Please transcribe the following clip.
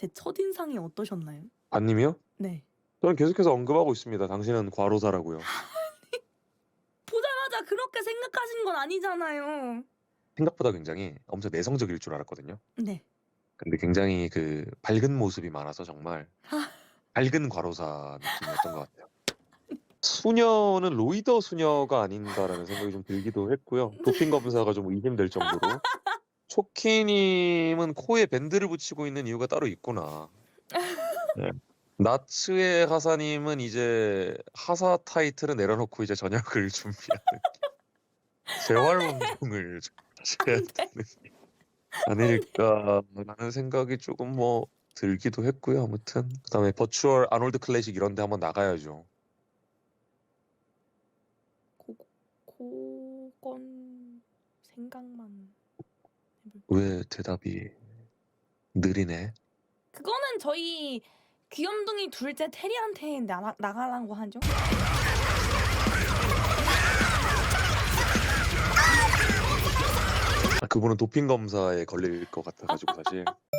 제 첫인상이 어떠셨나요? 아님이요? 네. 저는 계속해서 언급하고 있습니다. 당신은 과로사라고요. 보자마자 그렇게 생각하신 건 아니잖아요. 생각보다 굉장히 엄청 내성적일 줄 알았거든요. 네. 근데 굉장히 그 밝은 모습이 많아서 정말 아. 밝은 과로사 느낌이었던 것 같아요. 수녀는 로이더 수녀가 아닌가라는 생각이 좀 들기도 했고요. 도핑 검사가 좀 의심될 정도로. 초키님은 코에 밴드를 붙이고 있는 이유가 따로 있구나. 네. 나츠의 하사님은 이제 하사 타이틀을 내려놓고 이제 전역을 준비하는 재활 운동을 하셔야 되는 게 아닐까라는 생각이 조금 뭐 들기도 했고요. 아무튼 그다음에 버추얼 아놀드 클래식 이런 데 한번 나가야죠. 고, 그건 생각만 왜 대답이 느리네? 그거는 저희 귀염둥이 둘째 테리한테 나, 나가라고 하죠. 아, 그분은 도핑 검사에 걸릴 것 같아가지고 사실